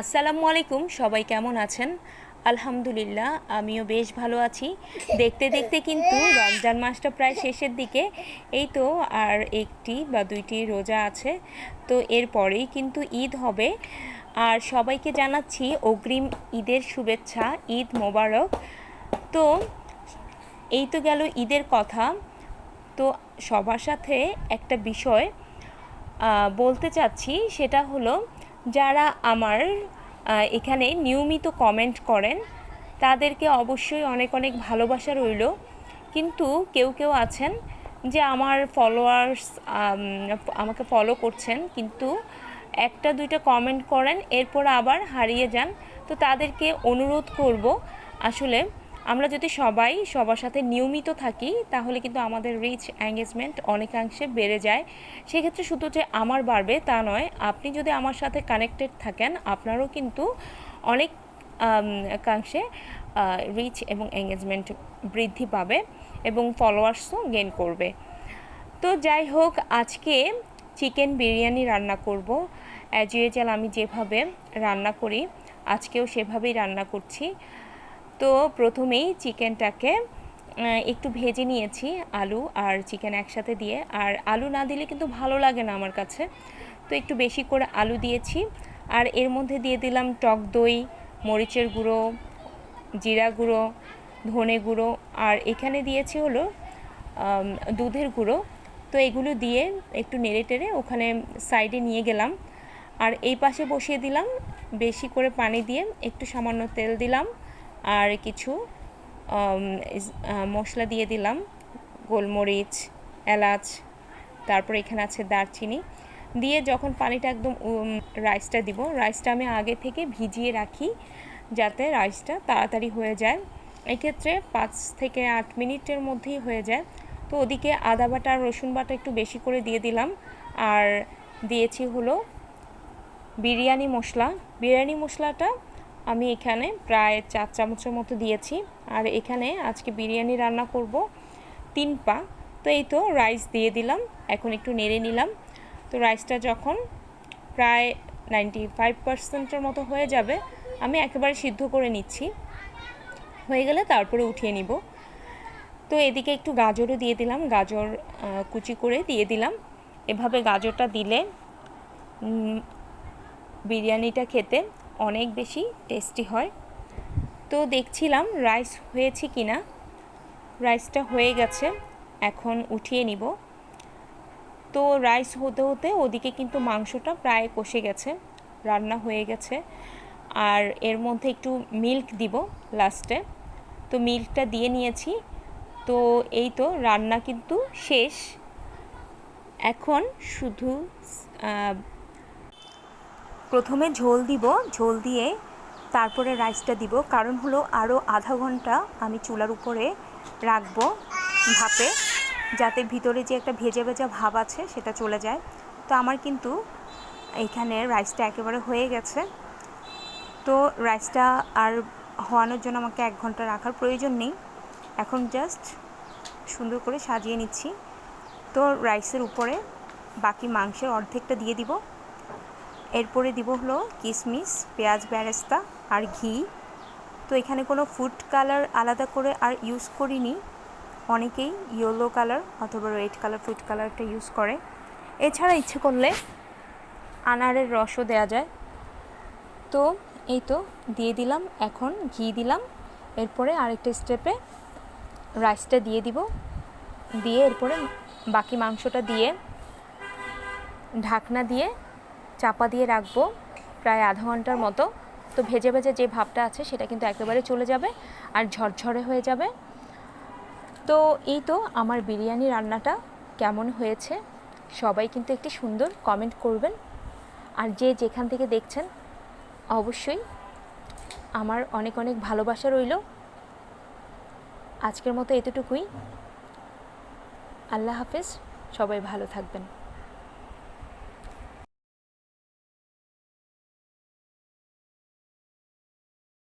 আসসালামু আলাইকুম, সবাই কেমন আছেন? আলহামদুলিল্লাহ, আমিও বেশ ভালো আছি। দেখতে দেখতে কিন্তু রমজান মাসটা প্রায় শেষের দিকে। এই তো আর একটি বা দুইটি রোজা আছে। তো এরপরেই কিন্তু ঈদ হবে। আর সবাইকে জানাচ্ছি অগ্রিম ঈদের শুভেচ্ছা, ঈদ মোবারক। তো এই তো গেল ঈদের কথা। তো সবার সাথে একটা বিষয় বলতে চাচ্ছি, সেটা হলো যারা আমার এখানে নিয়মিত কমেন্ট করেন, তাদেরকে অবশ্যই অনেক অনেক ভালোবাসা রইল। কিন্তু কেউ কেউ আছেন যে আমার ফলোয়ার্স আমাকে ফলো করছেন, কিন্তু একটা, দুইটা কমেন্ট করেন, এরপর আবার হারিয়ে যান। তো তাদেরকে অনুরোধ করব, আসলে আমরা যদি সবাই সবার সাথে নিয়মিত থাকি, তাহলে কিন্তু আমাদের রিচ এঙ্গেজমেন্ট অনেকাংশে বেড়ে যায়। সেক্ষেত্রে শুধু যে আমার বাড়বে তা নয়, আপনি যদি আমার সাথে কানেক্টেড থাকেন, আপনারও কিন্তু অনেক কাংশে রিচ এবং এঙ্গেজমেন্ট বৃদ্ধি পাবে এবং ফলোয়ার্সও গেইন করবে। তো যাই হোক, আজকে চিকেন বিরিয়ানি রান্না করব। অ্যাজ ইউজুয়াল আমি যেভাবে রান্না করি, আজকেও সেভাবেই রান্না করছি। তো প্রথমেই চিকেনটাকে একটু ভেজে নিয়েছি, আলু আর চিকেন একসাথে দিয়ে। আর আলু না দিলে কিন্তু ভালো লাগে না আমার কাছে। তো একটু বেশি করে আলু দিয়েছি। আর এর মধ্যে দিয়ে দিলাম টক দই, মরিচের গুঁড়ো, জিরা গুঁড়ো, ধনে গুঁড়ো। আর এখানে দিয়েছি হলো দুধের গুঁড়ো। তো এগুলো দিয়ে একটু নেড়ে টেড়ে ওখানে সাইডে নিয়ে গেলাম। আর এই পাশে বসিয়ে দিলাম, বেশি করে পানি দিয়ে একটু সামান্য তেল দিলাম। আর কিছু মশলা দিয়ে দিলাম, গোলমরিচ, এলাচ, তারপর এখানে আছে দারচিনি। দিয়ে যখন পানিটা একদম রাইসটা দিব রাইসটা আমি আগে থেকে ভিজিয়ে রাখি যাতে রাইসটা তাড়াতাড়ি হয়ে যায়। এক্ষেত্রে পাঁচ থেকে আট মিনিটের মধ্যেই হয়ে যায়। তো ওদিকে আদা বাটা আর রসুন বাটা একটু বেশি করে দিয়ে দিলাম। আর দিয়েছি হলো বিরিয়ানি মশলা। বিরিয়ানি মশলাটা আমি এখানে প্রায় চার চামচের মতো দিয়েছি। আর এখানে আজকে বিরিয়ানি রান্না করব তিন পা। তো এই তো রাইস দিয়ে দিলাম, এখন একটু নেড়ে নিলাম। তো রাইসটা যখন প্রায় নাইনটি ফাইভ পার্সেন্টের মতো হয়ে যাবে, আমি একেবারে সিদ্ধ করে নিচ্ছি। হয়ে গেলে তারপরে উঠিয়ে নিব। তো এদিকে একটু গাজরও দিয়ে দিলাম, গাজর কুচি করে দিয়ে দিলাম। এভাবে গাজরটা দিলে বিরিয়ানিটা খেতে অনেক বেশি টেস্টি হয়। তো দেখছিলাম রাইস হয়েছে কি না রাইসটা হয়ে গেছে, এখন উঠিয়ে নিব। তো রাইস হতে হতে ওদিকে কিন্তু মাংসটা প্রায় কষে গেছে, রান্না হয়ে গেছে। আর এর মধ্যে একটু মিল্ক দিব লাস্টে তো মিল্কটা দিয়ে নিয়েছি। তো এই তো রান্না কিন্তু শেষ। এখন শুধু প্রথমে ঝোল দিব, ঝোল দিয়ে তারপরে রাইসটা দিব। কারণ হলো আরও আধা ঘণ্টা আমি চুলার উপরে রাখব ভাপে, যাতে ভিতরে যে একটা ভেজে ভেজা ভাব আছে সেটা চলে যায়। তো আমার কিন্তু এইখানে রাইসটা একেবারে হয়ে গেছে। তো রাইসটা আর হওয়ানোর জন্য আমাকে এক ঘণ্টা রাখার প্রয়োজন নেই। এখন জাস্ট সুন্দর করে সাজিয়ে নিচ্ছি। তো রাইসের উপরে বাকি মাংসের অর্ধেকটা দিয়ে দিব। এরপরে দিব হলো কিশমিশ পেঁয়াজ বেরেস্তা আর ঘি। তো এখানে কোনো ফুড কালার আলাদা করে আর ইউজ করিনি। অনেকেই ইয়েলো কালার অথবা রেড কালার ফুড কালারটা ইউজ করে। এছাড়া ইচ্ছে করলে আনারের রসও দেওয়া যায়। তো এই তো দিয়ে দিলাম, এখন ঘি দিলাম। এরপরে আরেকটা স্টেপে রাইসটা দিয়ে দিব। দিয়ে এরপরে বাকি মাংসটা দিয়ে ঢাকনা দিয়ে চাপা দিয়ে রাখব প্রায় আধা ঘণ্টার মতো। তো ভেজে ভেজে যে ভাবটা আছে সেটা কিন্তু একেবারে চলে যাবে আর ঝরঝরে হয়ে যাবে। তো এই তো আমার বিরিয়ানি রান্নাটা কেমন হয়েছে সবাই কিন্তু একটি সুন্দর কমেন্ট করবেন। আর যে যেখান থেকে দেখছেন, অবশ্যই আমার অনেক অনেক ভালোবাসা রইল। আজকের মতো এতটুকুই। আল্লাহ হাফেজ, সবাই ভালো থাকবেন।